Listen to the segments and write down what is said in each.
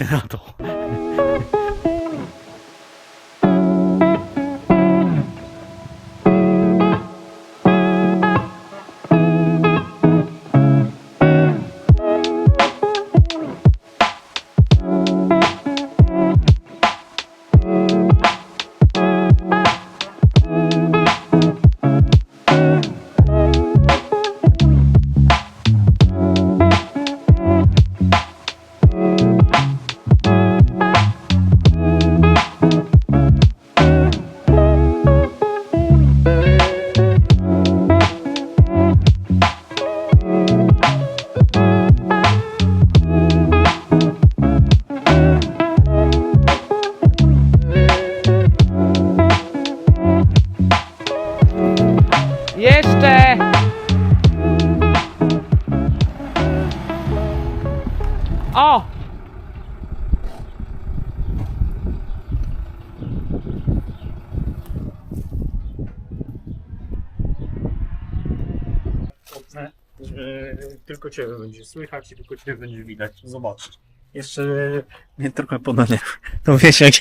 właśnie na to. Jeszcze! Tylko Ciebie będzie słychać i tylko Ciebie będzie widać. Zobacz. Jeszcze mnie trochę podanie. To wiesz jak...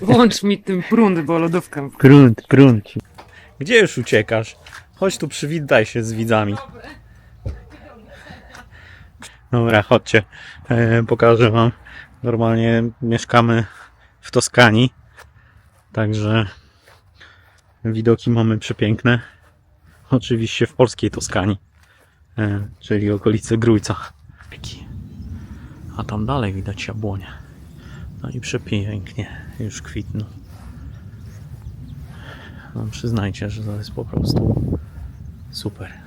Włącz mi tym prąd, bo lodówka. Grunt, grunt. Gdzie już uciekasz? Chodź tu, przywitaj się z widzami. Dobra, chodźcie. E, pokażę wam. Normalnie mieszkamy w Toskanii. Także widoki mamy przepiękne. Oczywiście w polskiej Toskanii. E, czyli okolice Grójca. A tam dalej widać jabłonie. No i przepięknie. Już kwitną. No, przyznajcie, że to jest po prostu super.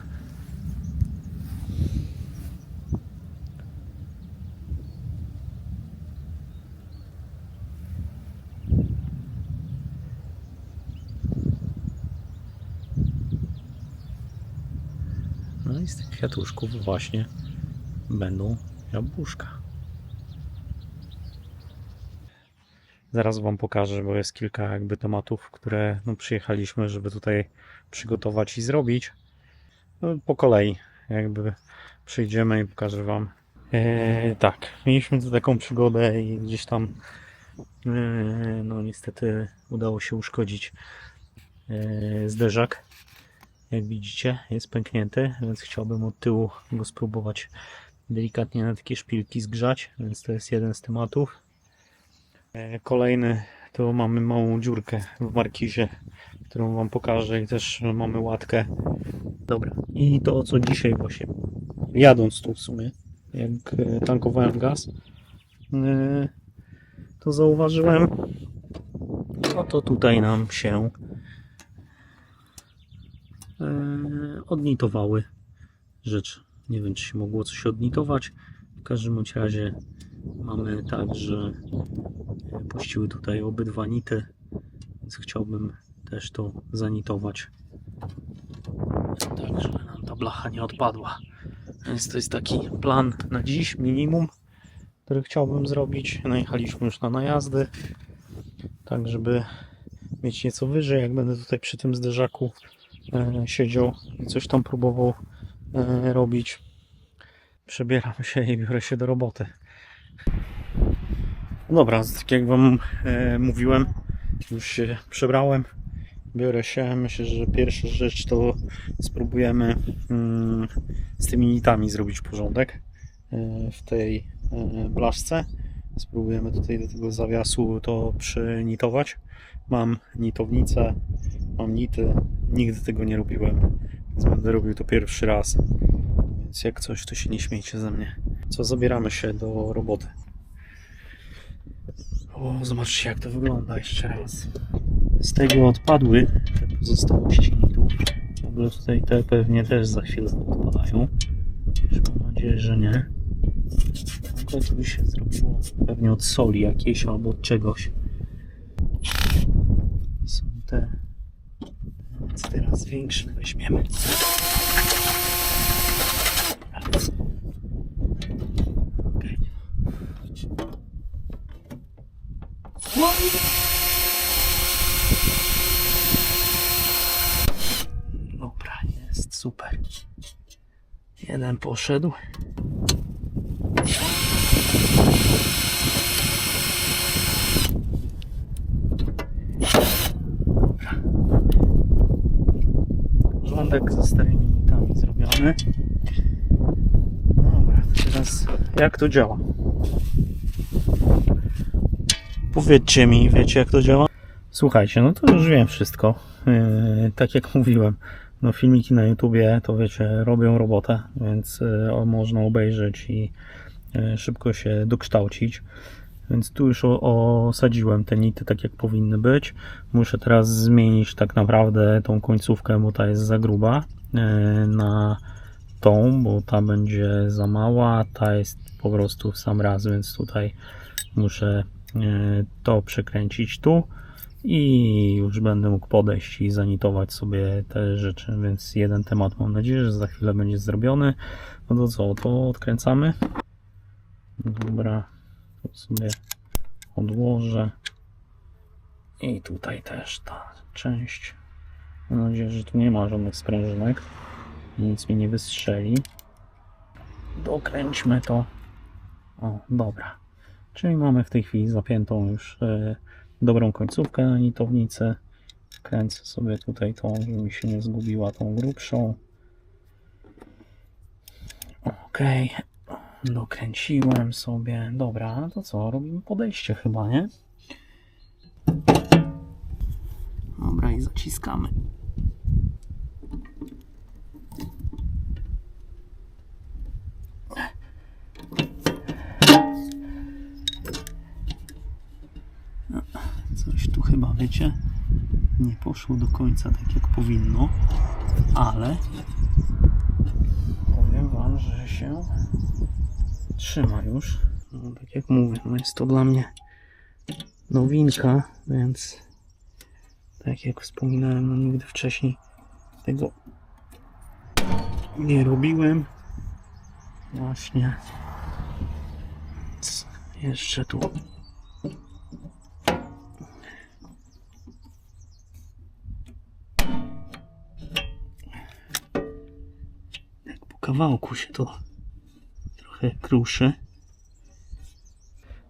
Kwiatuszków właśnie będą jabłuszka. Zaraz Wam pokażę, bo jest kilka jakby tematów, które no, przyjechaliśmy, żeby tutaj przygotować i zrobić. No, po kolei jakby przyjdziemy i pokażę Wam. Eee, tak, mieliśmy tu taką przygodę i gdzieś tam eee, no niestety udało się uszkodzić eee, zderzak. Jak widzicie jest pęknięty, więc chciałbym od tyłu go spróbować delikatnie na takie szpilki zgrzać, więc to jest jeden z tematów. E, Kolejny to mamy małą dziurkę w markizie, którą Wam pokażę i też mamy łatkę. Dobra. I to co dzisiaj właśnie jadąc tu w sumie, jak e, tankowałem gaz, e, to zauważyłem, no to tutaj nam się odnitowały rzeczy. Nie wiem, czy się mogło coś odnitować. W każdym razie mamy tak, że puściły tutaj obydwa nity, więc chciałbym też to zanitować. Tak, żeby nam ta blacha nie odpadła. Więc to jest taki plan na dziś, minimum, który chciałbym zrobić. Najechaliśmy już na najazdy, tak żeby mieć nieco wyżej, jak będę tutaj przy tym zderzaku e, siedział i coś tam próbował e, robić. Przebieram się i biorę się do roboty. Dobra, tak jak Wam e, mówiłem, już się przebrałem. Biorę się. Myślę, że pierwsza rzecz to spróbujemy mm, z tymi nitami zrobić porządek e, w tej e, blaszce. Spróbujemy tutaj do tego zawiasu to przynitować. Mam nitownicę, mam nity. Nigdy tego nie robiłem, więc będę robił to pierwszy raz. Więc jak coś, to się nie śmiejcie ze mnie. Co, zabieramy się do roboty. O, zobaczcie jak to wygląda jeszcze raz. Z tego odpadły te pozostałości nitów. W ogóle tutaj te pewnie też za chwilę odpadają. Mam nadzieję, że nie. W ogóle by się zrobiło pewnie od soli jakiejś albo od czegoś. Są te... Więc teraz większe weźmiemy. Okej. Dobra, jest super. Jeden poszedł. porządek ze starymi nitami zrobiony. Dobra, teraz jak to działa? Powiedzcie mi, wiecie jak to działa? Słuchajcie, no to już wiem wszystko. Yy, tak jak mówiłem, no filmiki na YouTubie to wiecie, robią robotę, więc yy, można obejrzeć i yy, szybko się dokształcić. Więc tu już osadziłem te nity tak jak powinny być. Muszę teraz zmienić tak naprawdę tą końcówkę, bo ta jest za gruba yy, na tą, bo ta będzie za mała, ta jest po prostu w sam raz, więc tutaj muszę yy, to przekręcić tu i już będę mógł podejść i zanitować sobie te rzeczy, więc jeden temat mam nadzieję, że za chwilę będzie zrobiony. No to co, to odkręcamy. Dobra, to sobie odłożę. I tutaj też ta część. Mam nadzieję, że tu nie ma żadnych sprężynek. Nic mi nie wystrzeli. Dokręćmy to. O, dobra. Czyli mamy w tej chwili zapiętą już e, dobrą końcówkę na nitownicy. Kręcę sobie tutaj tą, żeby mi się nie zgubiła tą grubszą. Ok. Dokręciłem sobie. Dobra, to co? Robimy podejście chyba, nie? Dobra i zaciskamy. Chyba, wiecie, nie poszło do końca tak jak powinno, ale powiem Wam, że się trzyma już. No, tak jak mówię, no jest to dla mnie nowinka, więc tak jak wspominałem, no nigdy wcześniej tego nie robiłem. Właśnie. Jeszcze tu kawałku się to trochę kruszy.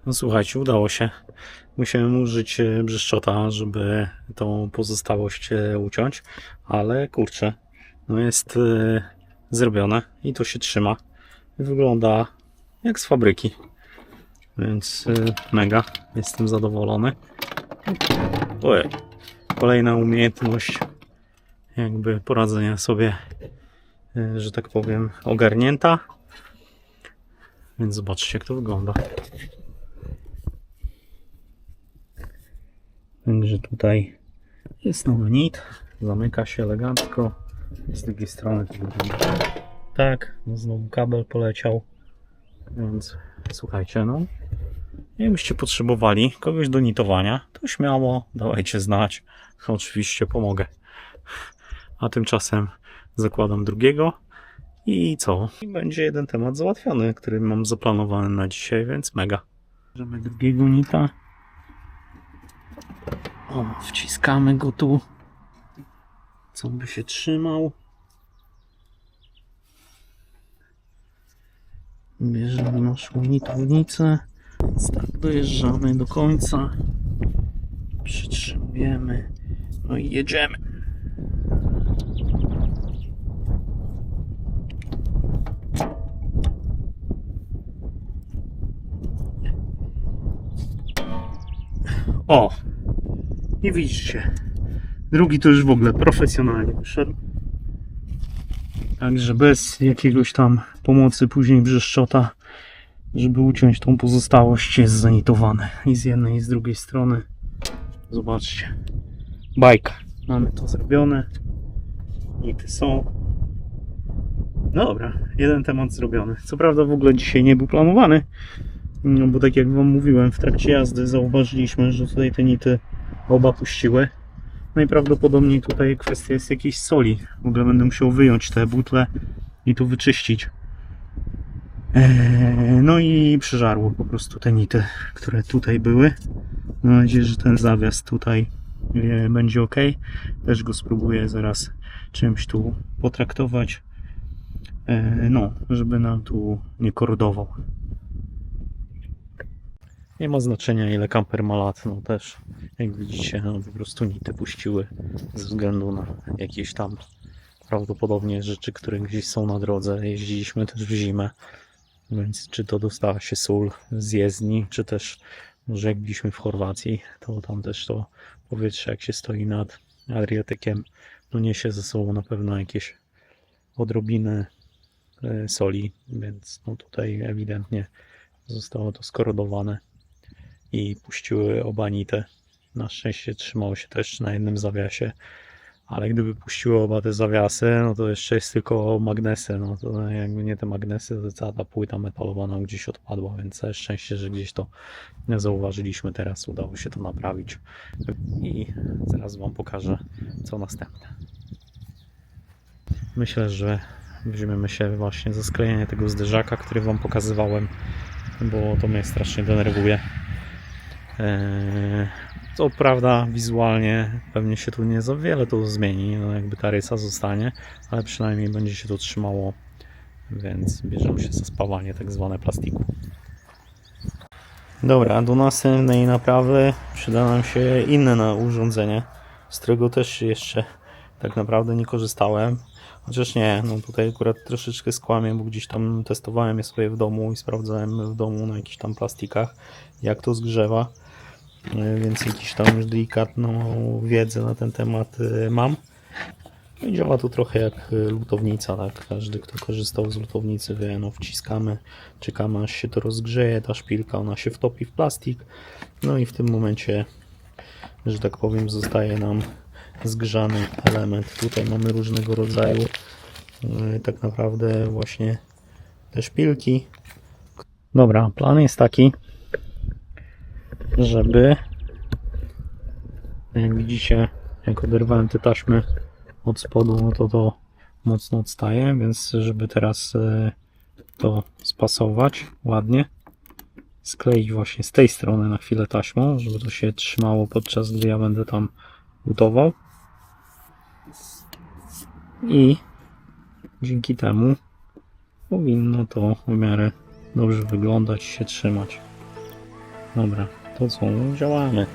No słuchajcie, udało się. Musiałem użyć e, brzeszczota, żeby tą pozostałość e, uciąć, ale kurczę, no jest e, zrobione i to się trzyma. Wygląda jak z fabryki. Więc mega, jestem zadowolony. Ojej, kolejna umiejętność jakby poradzenia sobie, że tak powiem, ogarnięta. Więc zobaczcie, jak to wygląda. Także tutaj jest nowy nit, zamyka się elegancko. Z drugiej strony tak, no znowu kabel poleciał. Więc słuchajcie, no. Jakbyście potrzebowali kogoś do nitowania, to śmiało dawajcie znać. Oczywiście pomogę. A tymczasem zakładam drugiego. I co? I będzie jeden temat załatwiony, który mam zaplanowany na dzisiaj, więc mega. Bierzemy drugiego nita. O, wciskamy go tu. Co by się trzymał. Bierzemy naszą nitownicę. Więc tak, dojeżdżamy do końca. Przytrzymujemy. No i jedziemy. O! Nie widzicie. Drugi to już w ogóle profesjonalnie wyszedł. Także bez jakiegoś tam pomocy później brzeszczota, żeby uciąć tą pozostałość jest zanitowane. I z jednej i z drugiej strony. Zobaczcie. Bajka. Mamy to zrobione. Nity są. No dobra, jeden temat zrobiony. Co prawda w ogóle dzisiaj nie był planowany, no bo tak jak wam mówiłem, w trakcie jazdy zauważyliśmy, że tutaj te nity oba puściły. Najprawdopodobniej tutaj kwestia jest jakiejś soli. W ogóle będę musiał wyjąć te butle i tu wyczyścić. Eee, no i przyżarło po prostu te nity, które tutaj były. Mam nadzieję, że ten zawias tutaj e, będzie ok. Też go spróbuję zaraz czymś tu potraktować. E, no, żeby nam tu nie kordował. Nie ma znaczenia ile kamper ma lat, no też jak widzicie, no po prostu nity puściły ze względu na jakieś tam prawdopodobnie rzeczy, które gdzieś są na drodze. Jeździliśmy też w zimę, więc czy to dostała się sól z jezdni, czy też może jak byliśmy w Chorwacji, to tam też to powietrze, jak się stoi nad Adriatykiem, no niesie ze sobą na pewno jakieś odrobiny e, soli, więc no tutaj ewidentnie zostało to skorodowane i puściły obanitę. Na szczęście trzymało się też na jednym zawiasie, ale gdyby puściły oba te zawiasy, no to jeszcze jest tylko magnesy, no to jakby nie te magnesy, to cała ta płyta metalowa nam gdzieś odpadła, więc szczęście, że gdzieś to zauważyliśmy teraz, udało się to naprawić i zaraz Wam pokażę co następne. Myślę, że weźmiemy się właśnie za sklejenie tego zderzaka, który Wam pokazywałem, bo to mnie strasznie denerwuje. Co prawda wizualnie pewnie się tu nie za wiele to zmieni, no jakby ta rysa zostanie, ale przynajmniej będzie się to trzymało, więc bierzemy się za spawanie tak zwane plastiku. Dobra, do następnej naprawy przyda nam się inne urządzenie, z którego też jeszcze tak naprawdę nie korzystałem. Chociaż nie, no tutaj akurat troszeczkę skłamię, bo gdzieś tam testowałem je sobie w domu i sprawdzałem w domu na jakichś tam plastikach, jak to zgrzewa. E, Więc jakiś tam już delikatną wiedzę na ten temat e, mam. No i działa to trochę jak e, lutownica, tak? Każdy, kto korzystał z lutownicy, wie, no wciskamy, czekamy aż się to rozgrzeje, ta szpilka, ona się wtopi w plastik. No i w tym momencie, że tak powiem, zostaje nam zgrzany element. Tutaj mamy różnego rodzaju tak naprawdę właśnie te szpilki. Dobra, plan jest taki, żeby jak widzicie, jak oderwałem te taśmy od spodu, no to to mocno odstaje, więc żeby teraz e, to spasować ładnie, skleić właśnie z tej strony na chwilę taśmą, żeby to się trzymało podczas gdy ja będę tam lutował i dzięki temu powinno to w miarę dobrze wyglądać się trzymać. Dobra, to co? No, działamy.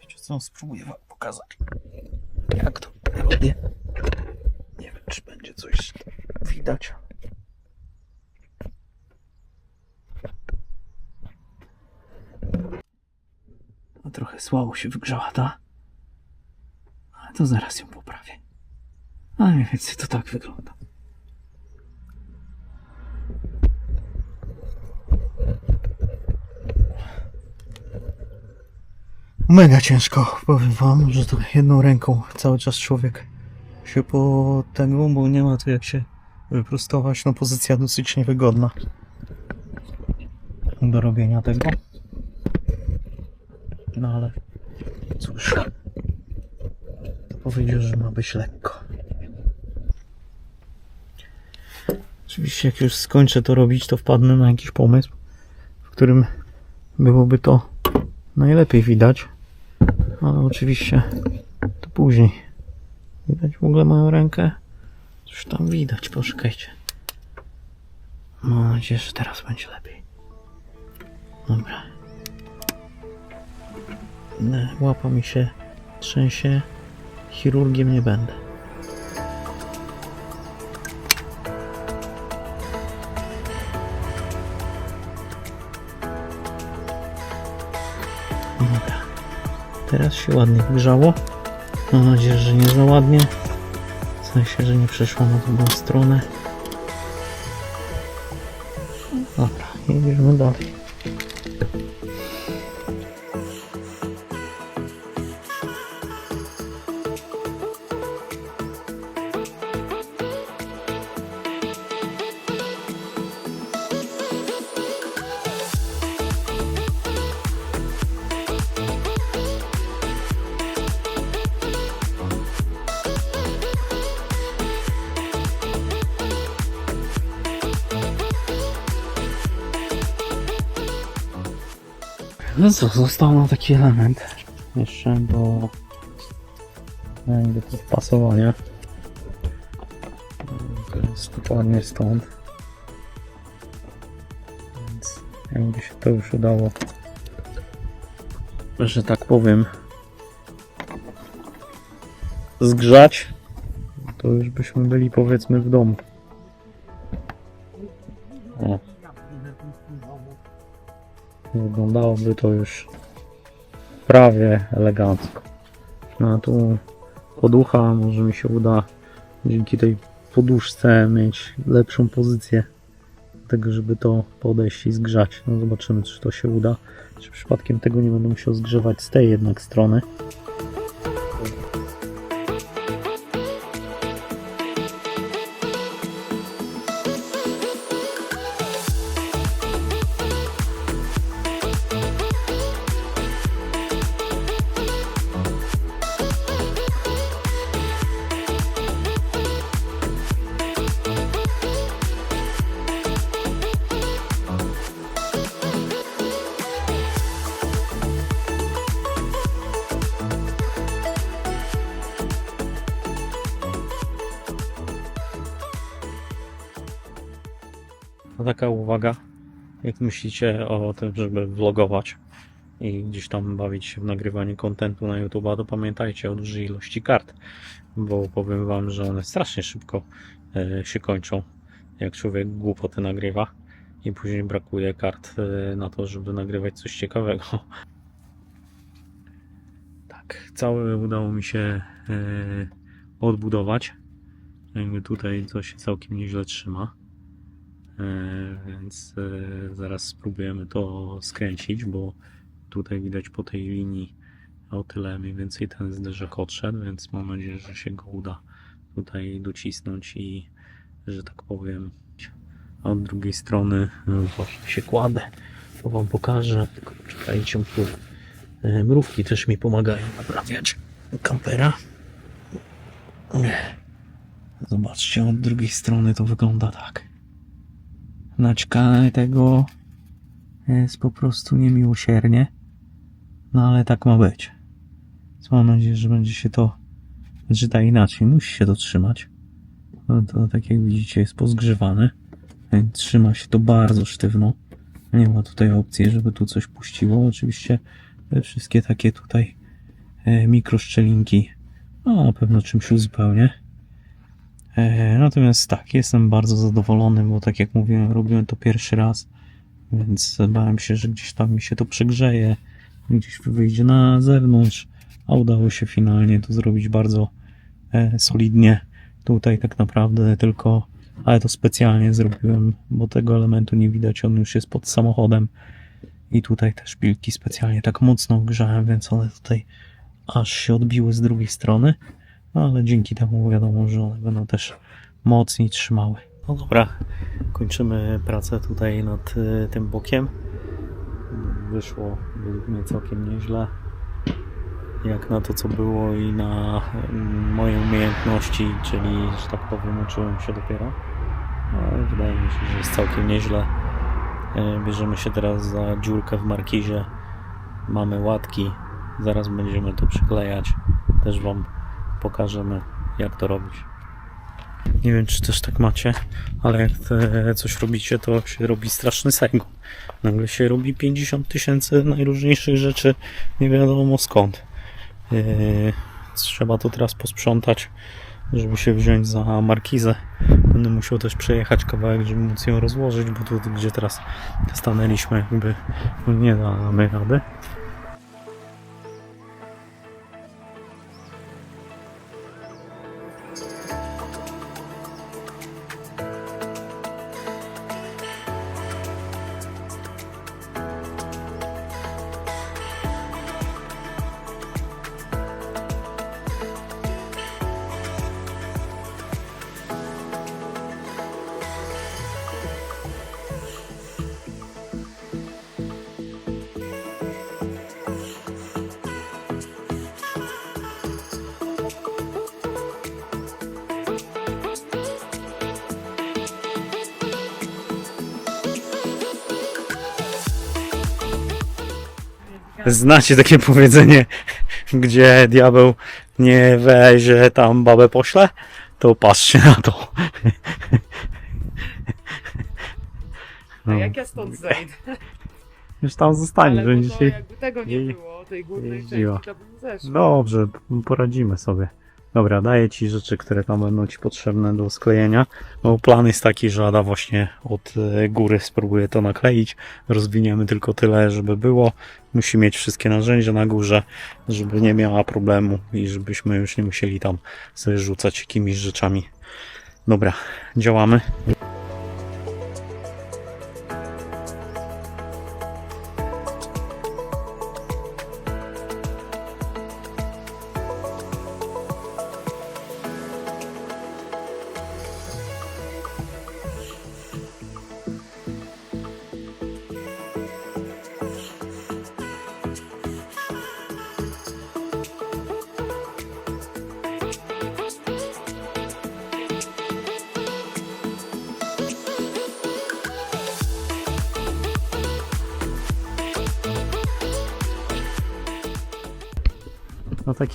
Wiecie co? Spróbuję wam pokazać, jak to robię. Nie wiem, czy będzie coś widać. No, trochę słabo się wygrzała ta. Ale to zaraz ją poprawię. Ale mniej więcej to tak wygląda. Mega ciężko, powiem wam, że to jedną ręką cały czas człowiek się po tego, bo nie ma tu jak się wyprostować, no pozycja dosyć niewygodna do robienia tego. No ale cóż, to powiedział, że ma być lekko. Oczywiście jak już skończę to robić, to wpadnę na jakiś pomysł, w którym byłoby to najlepiej widać. Ale oczywiście to później. Widać w ogóle moją rękę? Coś tam widać, poczekajcie. Mam nadzieję, że teraz będzie lepiej. Dobra. Nie, Łapa mi się trzęsie. Chirurgiem nie będę. Dobra. Teraz się ładnie wygrzało. Mam nadzieję, że nie za ładnie. W sensie, że nie przeszło na drugą stronę. Dobra, jedziemy dalej. Co, został nam taki element jeszcze do jakby to wpasowania. To jest dokładnie stąd. Więc jakby się to już udało, że tak powiem, zgrzać, to już byśmy byli powiedzmy w domu. Wyglądałoby to już prawie elegancko. No a tu poducha, może mi się uda dzięki tej poduszce mieć lepszą pozycję tego, żeby to podejść i zgrzać. No zobaczymy, czy to się uda. Czy przypadkiem tego nie będę musiał zgrzewać z tej jednak strony. Taka uwaga, jak myślicie o tym, żeby vlogować i gdzieś tam bawić się w nagrywanie kontentu na YouTube'a, to pamiętajcie o dużej ilości kart, bo powiem wam, że one strasznie szybko e, się kończą, jak człowiek głupoty nagrywa i później brakuje kart e, na to, żeby nagrywać coś ciekawego. Tak, całe udało mi się e, odbudować. Jakby tutaj się całkiem nieźle trzyma. E, więc e, zaraz spróbujemy to skręcić, bo tutaj widać po tej linii o tyle mniej więcej ten zderzak odszedł, więc mam nadzieję, że się go uda tutaj docisnąć i że tak powiem a od drugiej strony no, właśnie się kładę, to wam pokażę, tylko czekajcie, tu e, mrówki też mi pomagają naprawiać kampera. Zobaczcie, od drugiej strony to wygląda tak naćkane tego jest po prostu niemiłosiernie. No ale tak ma być. Więc mam nadzieję, że będzie się to, tak inaczej, musi się to trzymać. No to tak jak widzicie jest pozgrzewane. Trzyma się to bardzo sztywno. Nie ma tutaj opcji, żeby tu coś puściło. Oczywiście te wszystkie takie tutaj e, mikroszczelinki no, na pewno czymś uzupełnię. E, Natomiast tak, jestem bardzo zadowolony, bo tak jak mówiłem, robiłem to pierwszy raz, więc bałem się, że gdzieś tam mi się to przegrzeje, gdzieś wyjdzie na zewnątrz, a udało się finalnie to zrobić bardzo e, solidnie. Tutaj tak naprawdę tylko, ale to specjalnie zrobiłem, bo tego elementu nie widać, on już jest pod samochodem. I tutaj też szpilki specjalnie tak mocno grzałem, więc one tutaj aż się odbiły z drugiej strony. Ale dzięki temu wiadomo, że one będą też mocniej trzymały. No dobra, kończymy pracę tutaj nad y, tym bokiem. Wyszło według mnie całkiem nieźle. Jak na to, co było i na mm, moje umiejętności, czyli, że tak powiem, uczyłem się dopiero. Ale wydaje mi się, że jest całkiem nieźle. Y, Bierzemy się teraz za dziurkę w markizie. Mamy łatki. Zaraz będziemy to przyklejać. Też Wam pokażemy, jak to robić. Nie wiem, czy też tak macie, ale jak coś robicie, to się robi straszny sęgon. Nagle się robi 50 tysięcy najróżniejszych rzeczy, nie wiadomo skąd. Yy, trzeba to teraz posprzątać, żeby się wziąć za markizę. Będę musiał też przejechać kawałek, żeby móc ją rozłożyć, bo tu, gdzie teraz stanęliśmy, jakby no nie damy rady. Znacie takie powiedzenie, gdzie diabeł nie weźmie tam babę pośle? To patrzcie na to. A No, jak ja stąd zejdę? już tam zostanie, Ale że to dzisiaj... jakby tego nie jej- było, tej górnej jeździła. części, to bym zeszła. Dobrze, poradzimy sobie. Dobra, daję Ci rzeczy, które tam będą Ci potrzebne do sklejenia. No, plan jest taki, że Ada właśnie od e, góry spróbuje to nakleić. Rozwiniemy tylko tyle, żeby było. Musi mieć wszystkie narzędzia na górze, żeby nie miała problemu i żebyśmy już nie musieli tam sobie rzucać jakimiś rzeczami. Dobra, działamy.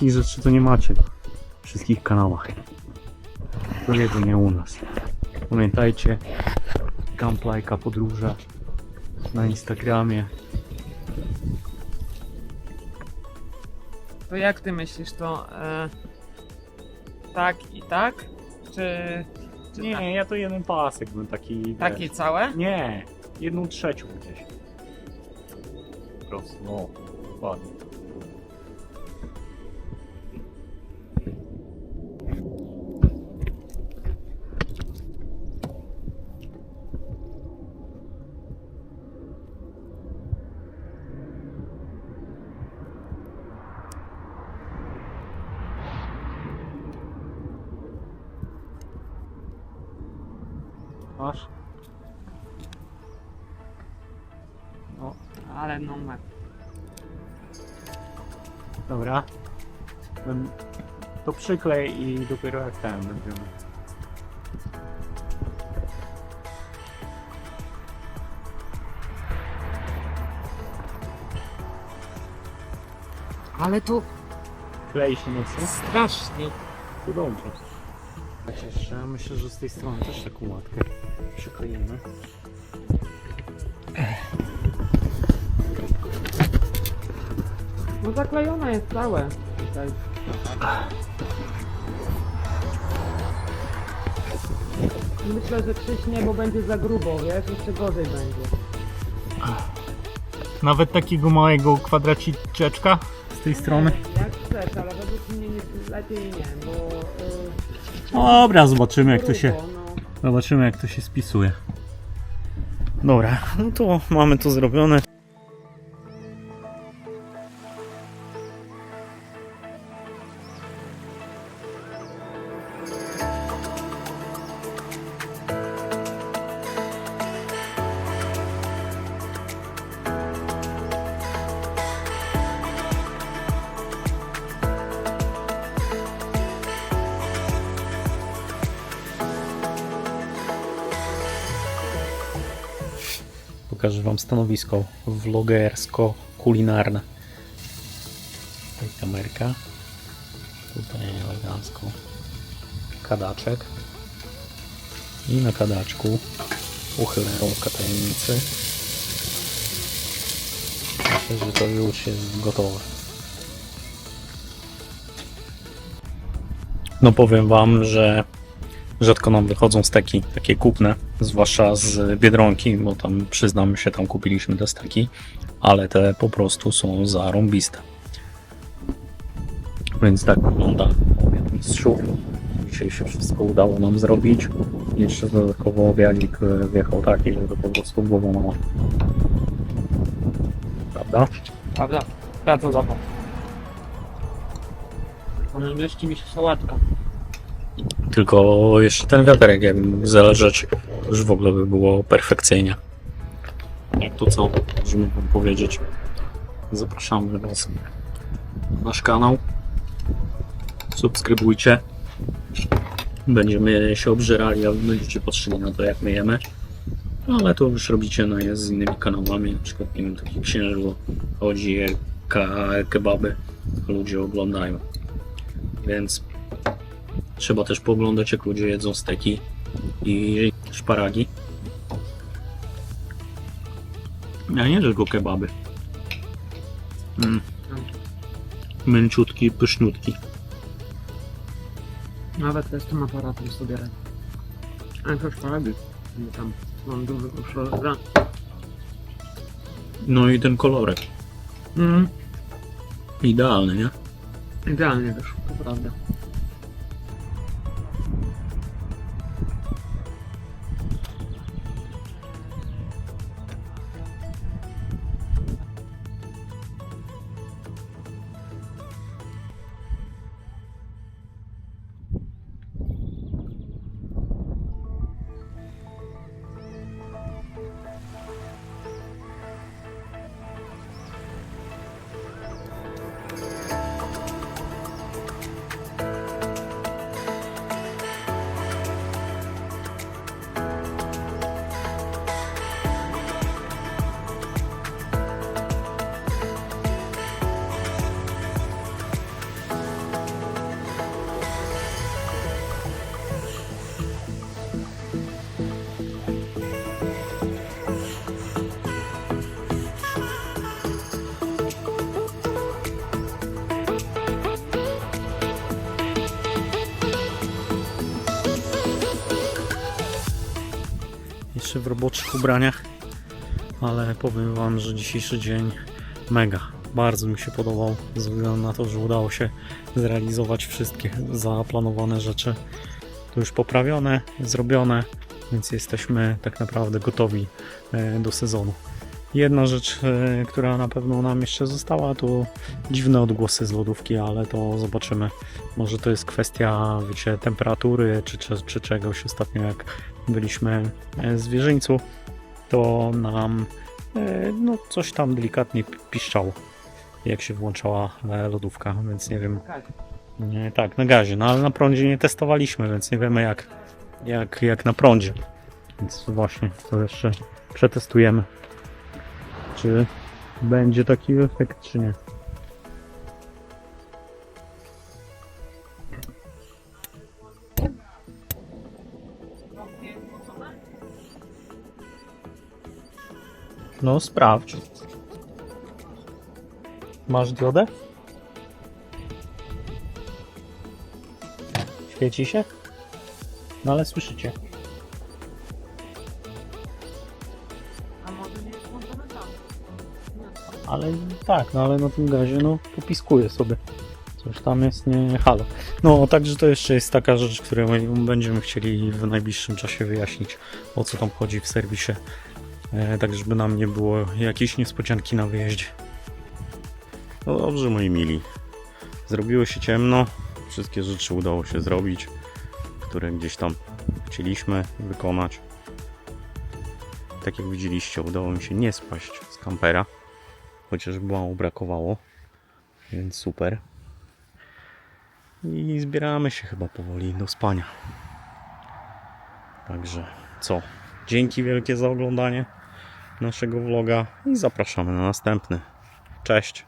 Takich rzeczy to nie macie na wszystkich kanałach. To jedynie u nas. Pamiętajcie, Gamplajka podróże na Instagramie. To jak ty myślisz, to e, tak i tak? Czy, czy tak? Nie, ja to jeden pasek bym taki. takie wiesz, całe? Nie, jedną trzecią gdzieś. Po prostu, no, ładnie. Przyklej i dopiero jak ten będziemy. Ale tu Klei się mocno? strasznie. To dobrze. Tak jeszcze, ja myślę, że z tej strony też taką łatkę przykleimy. No zaklejone jest całe. Tutaj. Myślę, że Krzyś nie, bo będzie za grubo, wiesz? Jeszcze gorzej będzie. Nawet takiego małego kwadraciczeczka z tej strony. Jak chcesz, ale według mnie nie, lepiej nie, bo... Yy, Dobra, zobaczymy jak to się, grubo, no. zobaczymy jak to się spisuje. Dobra, no to mamy to zrobione. Pokażę Wam stanowisko vlogersko-kulinarne. Tutaj kamerka. Tutaj elegancko kadaczek. I na kadaczku uchylę rąbka tajemnicy. Myślę, że to już jest gotowe. No powiem Wam, że rzadko nam wychodzą steki takie kupne, zwłaszcza z Biedronki, bo tam przyznam się, tam kupiliśmy te steki, ale te po prostu są zarąbiste. Więc tak wygląda obiad mistrzów. Dzisiaj się wszystko udało nam zrobić. Jeszcze dodatkowo obiadzik e, wjechał taki, że to po prostu głową mała. Prawda? Prawda? Ja to zapam. Ale mieści mi się sałatka. Tylko jeszcze ten wiaterek, jakby mógł zależeć, to już w ogóle by było perfekcyjnie. Jak to co możemy wam powiedzieć? Zapraszamy was na nasz kanał. Subskrybujcie. Będziemy się obżerali, a będziecie patrzyli na to, jak my jemy. Ale to już robicie na z innymi kanałami, na przykład nie wiem, taki księżyło chodzi, ke- kebaby ludzie oglądają. Więc trzeba też pooglądać, jak ludzie jedzą steki i szparagi. A nie tylko kebaby. Mm. Mięciutki, pyszniutki. Nawet z tym aparatem sobie radzę. A to szparagi. Tam mam duży uszolga. No i ten kolorek. Mm, Idealny, nie? idealnie wyszło, to prawda. W roboczych ubraniach, ale powiem Wam, że dzisiejszy dzień mega. Bardzo mi się podobał, ze względu na to, że udało się zrealizować wszystkie zaplanowane rzeczy. To już poprawione, zrobione, więc jesteśmy tak naprawdę gotowi e, do sezonu. Jedna rzecz, e, która na pewno nam jeszcze została, to dziwne odgłosy z lodówki, ale to zobaczymy. Może to jest kwestia, wiecie, temperatury czy, czy, czy czegoś. Ostatnio jak byliśmy e, w zwierzyńcu, to nam e, no, coś tam delikatnie piszczało, jak się włączała e, lodówka, więc nie wiem. Nie, tak, na gazie, no ale na prądzie nie testowaliśmy, więc nie wiemy jak, jak, jak na prądzie. Więc właśnie to jeszcze przetestujemy. Czy będzie taki efekt, czy nie. No sprawdź. Masz diodę? Świeci się? No ale słyszycie. A może nie jest włączone tam? Ale tak, no ale na tym gazie no popiskuje sobie. Coś tam jest nie halo. No także to jeszcze jest taka rzecz, którą będziemy chcieli w najbliższym czasie wyjaśnić o co tam chodzi w serwisie. E, tak żeby nam nie było jakiejś niespodzianki na wyjeździe. No dobrze moi mili. Zrobiło się ciemno. Wszystkie rzeczy udało się zrobić, które gdzieś tam chcieliśmy wykonać. Tak jak widzieliście, udało mi się nie spaść z kampera chociaż mało brakowało, więc super. I zbieramy się chyba powoli do spania. Także co? Dzięki wielkie za oglądanie naszego vloga i zapraszamy na następny. Cześć!